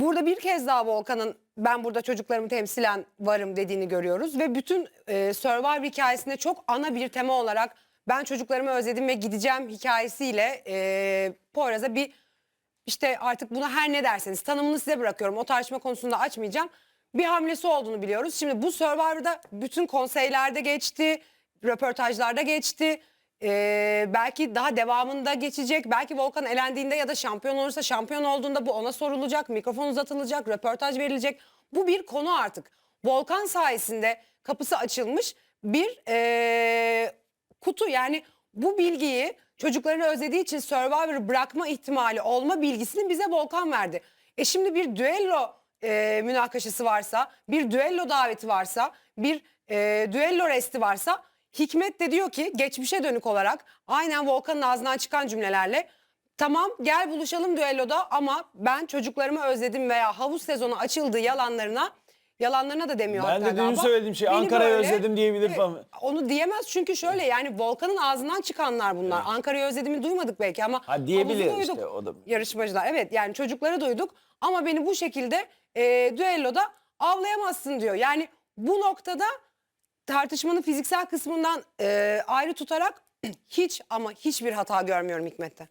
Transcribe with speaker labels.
Speaker 1: Burada bir kez daha Volkan'ın ben burada çocuklarımı temsilen varım dediğini görüyoruz. Ve bütün e, Survivor hikayesinde çok ana bir tema olarak ben çocuklarımı özledim ve gideceğim hikayesiyle e, Poyraz'a bir işte artık buna her ne derseniz tanımını size bırakıyorum. O tartışma konusunda açmayacağım. Bir hamlesi olduğunu biliyoruz. Şimdi bu Survivor'da bütün konseylerde geçti, röportajlarda geçti. Ee, belki daha devamında geçecek. Belki Volkan elendiğinde ya da şampiyon olursa şampiyon olduğunda bu ona sorulacak. Mikrofon uzatılacak, röportaj verilecek. Bu bir konu artık. Volkan sayesinde kapısı açılmış bir ee, kutu yani bu bilgiyi çocuklarını özlediği için Survivor'ı bırakma ihtimali olma bilgisini bize Volkan verdi. E şimdi bir düello e, münakaşası varsa, bir düello daveti varsa, bir e, düello resti varsa Hikmet de diyor ki geçmişe dönük olarak aynen Volkan'ın ağzından çıkan cümlelerle tamam gel buluşalım düelloda ama ben çocuklarımı özledim veya havuz sezonu açıldı yalanlarına yalanlarına da demiyor
Speaker 2: Ben
Speaker 1: hatta
Speaker 2: de dün
Speaker 1: galiba.
Speaker 2: söylediğim şey,
Speaker 1: Beni
Speaker 2: Ankara'yı
Speaker 1: böyle-
Speaker 2: özledim diyebilir
Speaker 1: Evet,
Speaker 2: falan.
Speaker 1: Onu diyemez çünkü şöyle yani Volkan'ın ağzından çıkanlar bunlar. Ankara'yı özlediğimi duymadık belki ama
Speaker 2: Ha, diyebilir
Speaker 1: havuzu
Speaker 2: işte,
Speaker 1: duyduk.
Speaker 2: o da-
Speaker 1: Yarışmacılar evet yani çocukları duyduk ama beni bu şekilde e, düelloda avlayamazsın diyor. Yani bu noktada tartışmanın fiziksel kısmından e, ayrı tutarak hiç ama hiçbir hata görmüyorum Hikmet'te.